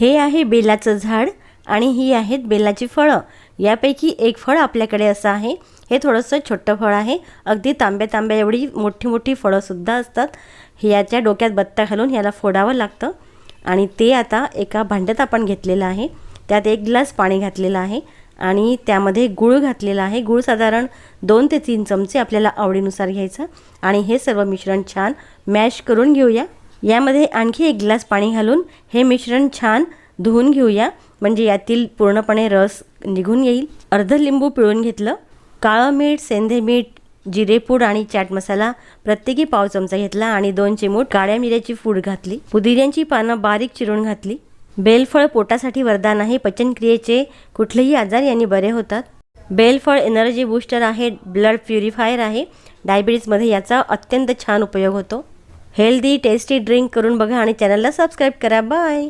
हे आहे बेलाचं झाड आणि ही आहेत बेलाची फळं. यापैकी एक फळ आपल्याकडे असं आहे. हे थोडंसं छोटं फळ आहे. अगदी तांब्या तांब्या एवढी मोठी मोठी फळंसुद्धा असतात. याच्या डोक्यात बत्ता घालून ह्याला फोडावं लागतं. आणि ते आता एका भांड्यात आपण घेतलेलं आहे. त्यात एक ग्लास पाणी घातलेलं आहे. आणि त्यामध्ये गूळ घातलेला आहे. गूळ साधारण दोन ते तीन चमचे आपल्याला आवडीनुसार घ्यायचं. आणि हे सर्व मिश्रण छान मॅश करून घेऊया. यामध्ये आणखी एक ग्लास पाणी घालून हे मिश्रण छान धुवून घेऊया. म्हणजे यातील पूर्णपणे रस निघून येईल. अर्ध लिंबू पिळून घेतलं. काळं मीठ सेंधे मीठ जिरेपूड आणि चाट मसाला प्रत्येकी पाव चमचा घेतला आणि दोन चिमूट काळ्या मिऱ्याची फूड घातली. पुदिन्याची पानं बारीक चिरून घातली. बेलफळ पोटासाठी वरदान आहे. पचनक्रियेचे कुठलेही आजार यांनी बरे होतात. बेलफळ एनर्जी बूस्टर आहे. ब्लड प्युरिफायर आहे. डायबिटीजमध्ये याचा अत्यंत छान उपयोग होतो. हेल्दी टेस्टी ड्रिंक करून बघा आणि चॅनलला सबस्क्राईब करा. बाय.